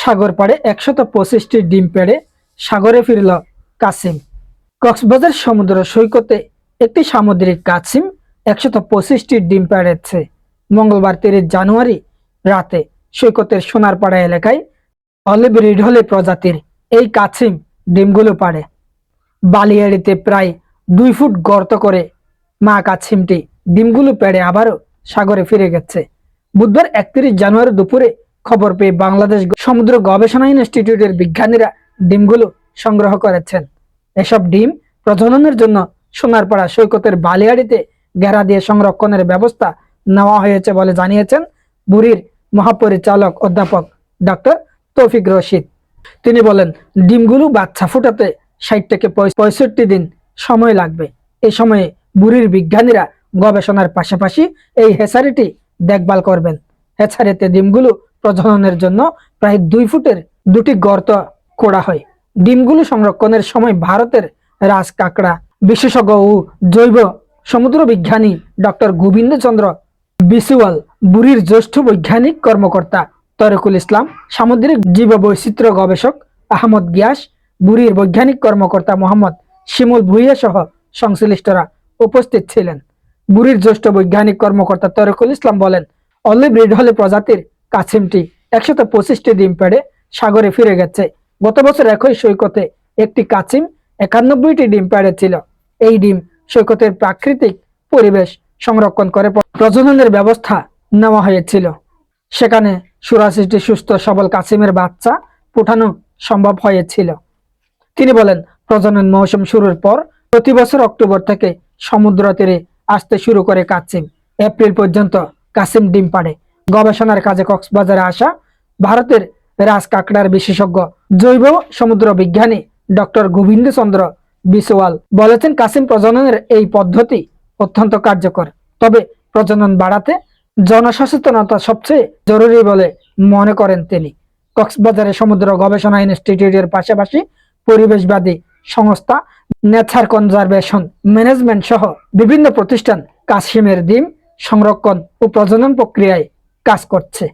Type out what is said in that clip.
সাগর পাড়ে একশত পঁচিশটি ডিম পেড়ে সাগরে ফিরল কাসিম। কক্সবাজার সমুদ্র সৈকতে একটি সামুদ্রিক কাছিম একশত পঁচিশটি ডিম পেড়েছে। মঙ্গলবার তিরিশ জানুয়ারি রাতে সৈকতের সোনারপাড়া এলাকায় অলিভ রিডহলে প্রজাতির এই কাছিম ডিমগুলো পাড়ে। বালিয়াড়িতে প্রায় দুই ফুট গর্ত করে মা কাছিমটি ডিমগুলো পেড়ে আবারও সাগরে ফিরে গেছে। বুধবার একত্রিশ জানুয়ারি দুপুরে খবর পেয়ে বাংলাদেশ সমুদ্র গবেষণা ইনস্টিটিউটের বিজ্ঞানীরা ডিমগুলো সংগ্রহ করেছেন। এসব ডিম প্রজননের জন্য সোনারপাড়া সৈকতের বালিয়াড়িতে ঘেরা দিয়ে সংরক্ষণের ব্যবস্থা নেওয়া হয়েছে বলে জানিয়েছেন বুড়ির মহাপরিচালক অধ্যাপক ডক্টর তৌফিক রশিদ। তিনি বলেন, ডিমগুলো বাচ্চা ফুটাতে ষাট থেকে পঁয়ষট্টি দিন সময় লাগবে। এই সময়ে বুড়ির বিজ্ঞানীরা গবেষণার পাশাপাশি এই হেসারিটি দেখভাল করবেন। হেসারিতে ডিমগুলো প্রজননের জন্য প্রায় দুই ফুটের দুটি গর্ত করা হয়। ডিমগুলো সংরক্ষণের সময় ভারতের রাজ কাকড়া বিশেষজ্ঞ ও জৈব সমুদ্র বিজ্ঞানী ডক্টর গোবিন্দ চন্দ্র বিসুয়াল, বুড়ির জ্যেষ্ঠ বৈজ্ঞানিক কর্মকর্তা তরিকুল ইসলাম, সামুদ্রিক জীব বৈচিত্র্য গবেষক আহমদ গিয়াস, বুড়ির বৈজ্ঞানিক কর্মকর্তা মোহাম্মদ শিমুল ভুইয়া সহ সংশ্লিষ্টরা উপস্থিত ছিলেন। বুড়ির জ্যেষ্ঠ বৈজ্ঞানিক কর্মকর্তা তরিকুল ইসলাম বলেন অলিভ রিডহলে প্রজাতির কাছিমটি একশত পঁচিশটি ডিম পেড়ে সাগরে ফিরে গেছে। গত বছর একই সৈকতে একটি কাছিম একানব্বইটি ডিম পেড়েছিল এই ডিম সৈকতের প্রাকৃতিক পরিবেশ সংরক্ষণ করে প্রজননের ব্যবস্থা নেওয়া হয়েছিল। সেখানে চুরাশিটি সুস্থ সবল কাছিমের বাচ্চা ফুটানো সম্ভব হয়েছিল। তিনি বলেন, প্রজনন মৌসুম শুরুর পর প্রতি বছর অক্টোবর থেকে সমুদ্র তীরে আসতে শুরু করে কাছিম। এপ্রিল পর্যন্ত কাসিম ডিম পাড়ে। গবেষণার কাজে কক্সবাজারে আসা ভারতের রাজ কাকড়ার বিশেষজ্ঞ জৈব সমুদ্র বিজ্ঞানী ডক্টর গোবিন্দ চন্দ্র বিসওয়াল বলেছেন, কাসিম প্রজননের এই পদ্ধতি অত্যন্ত কার্যকর। তবে প্রজনন বাড়াতে জনসচেতনতা সবচেয়ে জরুরি বলে মনে করেন তিনি। কক্সবাজারে সমুদ্র গবেষণা ইনস্টিটিউটের পাশাপাশি পরিবেশবাদী সংস্থা নেচার কনজারভেশন ম্যানেজমেন্ট সহ বিভিন্ন প্রতিষ্ঠান কাশিমের ডিম সংরক্ষণ ও প্রজনন প্রক্রিয়ায় কাজ করছে।